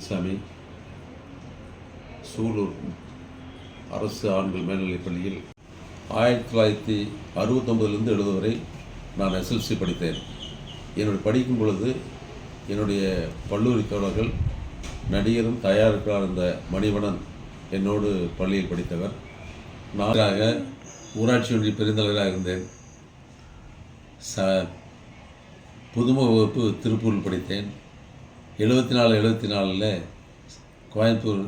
வேல்சாமி சூலூர் அரசு ஆண்கள் மேல்நிலைப் பள்ளியில் ஆயிரத்தி தொள்ளாயிரத்தி அறுபத்தொம்பதுலேருந்து எழுபது வரை நான் எஸ்எல்சி படித்தேன். என்னுடைய படிக்கும் பொழுது என்னுடைய கல்லூரி தோழர்கள் நடிகரும் தயாரிப்பாளர் இருந்த மணிவணன் என்னோடு பள்ளியில் படித்தவர். நானாக ஊராட்சி ஒன்றிய பெருந்தலைவராக இருந்தேன். ச புதுமுக வகுப்பு திருப்பூரில் படித்தேன். எழுபத்தி நாலு எழுபத்தி நாலில் கோயம்புத்தூர்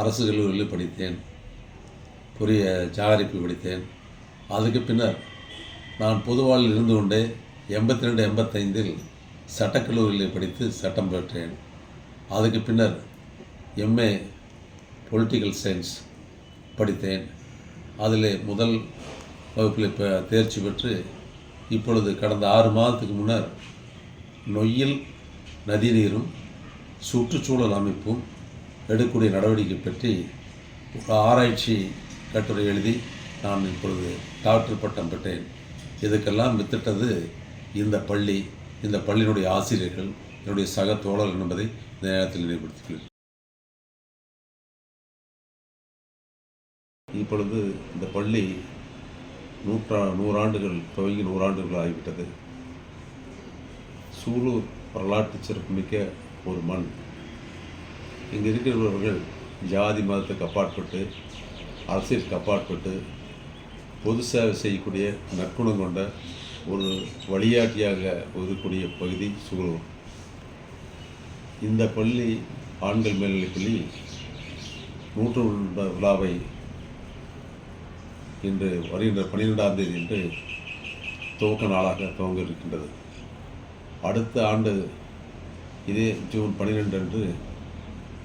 அரசு கல்லூரியில் படித்தேன். புரிய ஜாகரிப்பு படித்தேன். அதுக்கு பின்னர் நான் பொதுவாளில் இருந்து கொண்டே எண்பத்தி ரெண்டு எண்பத்தைந்தில் சட்டக்கல்லூரியில் படித்து சட்டம் பெற்றேன். அதுக்கு பின்னர் எம்ஏ பொலிட்டிக்கல் சயின்ஸ் படித்தேன். அதில் முதல் வகுப்பில் இப்போ தேர்ச்சி பெற்று இப்பொழுது கடந்த ஆறு மாதத்துக்கு முன்னர் நொய்யில் நதிநீரும் சுற்றுச்சூழல் அமைப்பும் எடுக்கக்கூடிய நடவடிக்கை பற்றி ஒரு ஆராய்ச்சி கட்டுரை எழுதி நான் இப்பொழுது டாக்டர் பட்டம் பெற்றேன். இதுக்கெல்லாம் வித்திட்டது இந்த பள்ளி இந்த பள்ளியினுடைய ஆசிரியர்கள் என்னுடைய சக தோழர் என்பதை இந்த நேரத்தில் நினைவுபடுத்திக்கிறேன் இப்பொழுது இந்த பள்ளி நூற்றா நூறாண்டுகள் துவங்கி நூறாண்டுகள் ஆகிவிட்டது. சூலூர் வரலாற்று சிறப்புமிக்க ஒரு மண். இங்கே இருக்கிறவர்கள் ஜாதி மதத்துக்கு அப்பாற்பட்டு அரசியலுக்கு அப்பாற்பட்டு பொது சேவை செய்யக்கூடிய நற்குணம் கொண்ட ஒரு வழியாட்டியாக ஒதுக்கூடிய பகுதி சுகலூர் இந்த பள்ளி ஆண்கள் மேல்நிலைப் பள்ளி நூற்று விழாவை இன்று வருகின்ற பன்னிரெண்டாம் தேதி என்று துவக்க நாளாக துவங்க இருக்கின்றது. அடுத்த ஆண்டு இதே ஜூன் பன்னிரெண்டு அன்று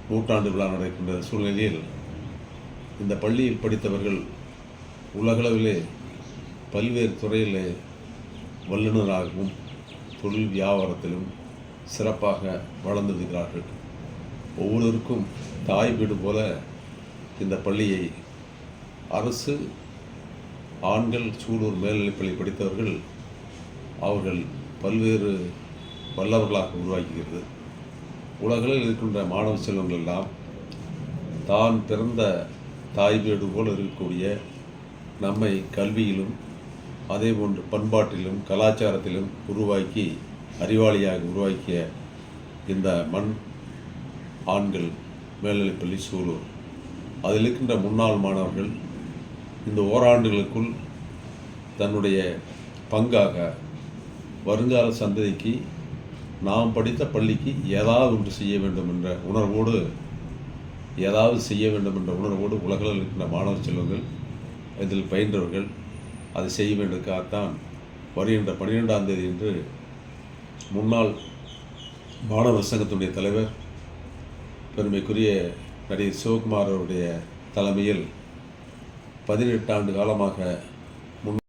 நூற்றாண்டு விழா நடக்கின்ற சூழ்நிலையில் இந்த பள்ளியில் படித்தவர்கள் உலகளவிலே பல்வேறு துறையிலே வல்லுநராகவும் தொழில் வியாபாரத்திலும் சிறப்பாக வளர்ந்திருக்கிறார்கள். ஒவ்வொருவருக்கும் தாய் வீடு போல இந்த பள்ளியை அரசு ஆண்கள் சூலூர் மேல்நிலைப்பள்ளி படித்தவர்கள் அவர்கள் பல்வேறு வல்லவர்களாக உருவாக்குகிறது. உலகில் இருக்கின்ற மாணவ செல்வங்கள் எல்லாம் தான் பிறந்த தாய் வீடு போல் இருக்கக்கூடிய நம்மை கல்வியிலும் அதேபோன்று பண்பாட்டிலும் கலாச்சாரத்திலும் உருவாக்கி அறிவாளியாக உருவாக்கிய இந்த மண் ஆண்கள் மேல்நிலைப்பள்ளி சூலூர். அதில் இருக்கின்ற முன்னாள் மாணவர்கள் இந்த ஓராண்டுகளுக்குள் தன்னுடைய பங்காக வருங்கால சந்ததிக்கு நாம் படித்த பள்ளிக்கு ஏதாவது ஒன்று செய்ய வேண்டும் என்ற உணர்வோடு ஏதாவது செய்ய வேண்டும் என்ற உணர்வோடு உலகில் இருக்கின்ற மாணவ செல்வங்கள் இதில் பயின்றவர்கள் அதை செய்ய வேண்டியதுக்காகத்தான் வருகின்ற பன்னிரெண்டாம் தேதி என்று முன்னாள் மாணவர் சங்கத்துடைய தலைவர் பெருமைக்குரிய நடிகர் சிவகுமார் அவருடைய தலைமையில் பதினெட்டு ஆண்டு காலமாக முன்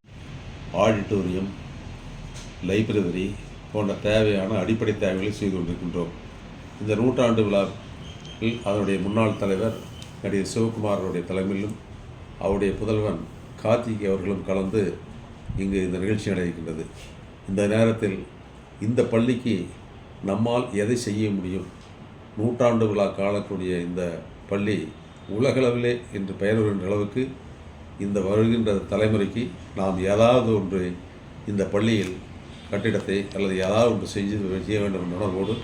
ஆடிட்டோரியம் லைப்ரரி போன்ற தேவையான அடிப்படை தேவைகளை செய்து கொண்டிருக்கின்றோம். இந்த நூற்றாண்டு விழாவில் அதனுடைய முன்னாள் தலைவர் நடிகர் சிவகுமார் அவருடைய தலைமையிலும் அவருடைய புதல்வன் கார்த்திகை அவர்களும் கலந்து இங்கு இந்த நிகழ்ச்சி நடைபெறுகின்றது இந்த நேரத்தில் இந்த பள்ளிக்கு நம்மால் எதை செய்ய முடியும்? நூற்றாண்டு விழா காணக்கூடிய இந்த பள்ளி உலகளவிலே என்று பெயர் வருகின்ற அளவுக்கு இந்த வருகின்ற தலைமுறைக்கு நாம் ஏதாவது ஒன்று இந்த பள்ளியில் கட்டிடத்தை அல்லது ஏதாவது ஒன்று செஞ்சு செய்ய வேண்டும் என்ற உணர்வோடு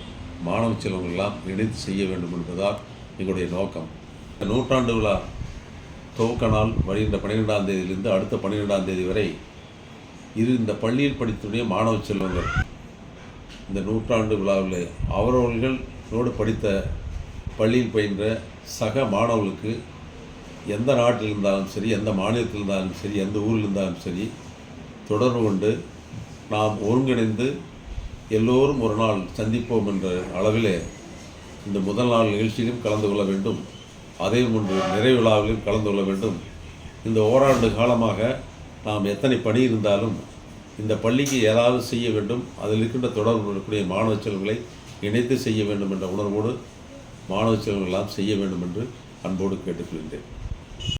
மாணவ செல்வங்கள்லாம் இணைத்து செய்ய வேண்டும் என்பதால் எங்களுடைய நோக்கம். இந்த நூற்றாண்டு விழா துவக்க நாள் வருகின்ற பன்னிரெண்டாம் தேதியிலிருந்து அடுத்த பன்னிரெண்டாம் தேதி வரை இது இந்த பள்ளியில் படித்துடைய மாணவ செல்வங்கள். இந்த நூற்றாண்டு விழாவில் அவரவர்களோடு படித்த பள்ளியில் பயின்ற சக மாணவர்களுக்கு எந்த நாட்டில் இருந்தாலும் சரி எந்த மாநிலத்தில் இருந்தாலும் சரி எந்த ஊரில் இருந்தாலும் சரி தொடர்பு கொண்டு நாம் ஒருங்கிணைந்து எல்லோரும் ஒரு நாள் சந்திப்போம் என்ற அளவிலே இந்த முதல் நாள் நிகழ்ச்சியிலும் கலந்து கொள்ள வேண்டும். அதே போன்று நிறைவிழாவிலும் கலந்து கொள்ள வேண்டும். இந்த ஓராண்டு காலமாக நாம் எத்தனை பணி இருந்தாலும் இந்த பள்ளிக்கு ஏதாவது செய்ய வேண்டும். அதில் இருக்கின்ற தொடர்பு இருக்கக்கூடிய மாணவ செல்வங்களை இணைத்து செய்ய வேண்டும் என்ற உணர்வோடு மாணவ செல்வங்கள் எல்லாம் செய்ய வேண்டும் என்று அன்போடு கேட்டுக்கொள்கின்றேன்.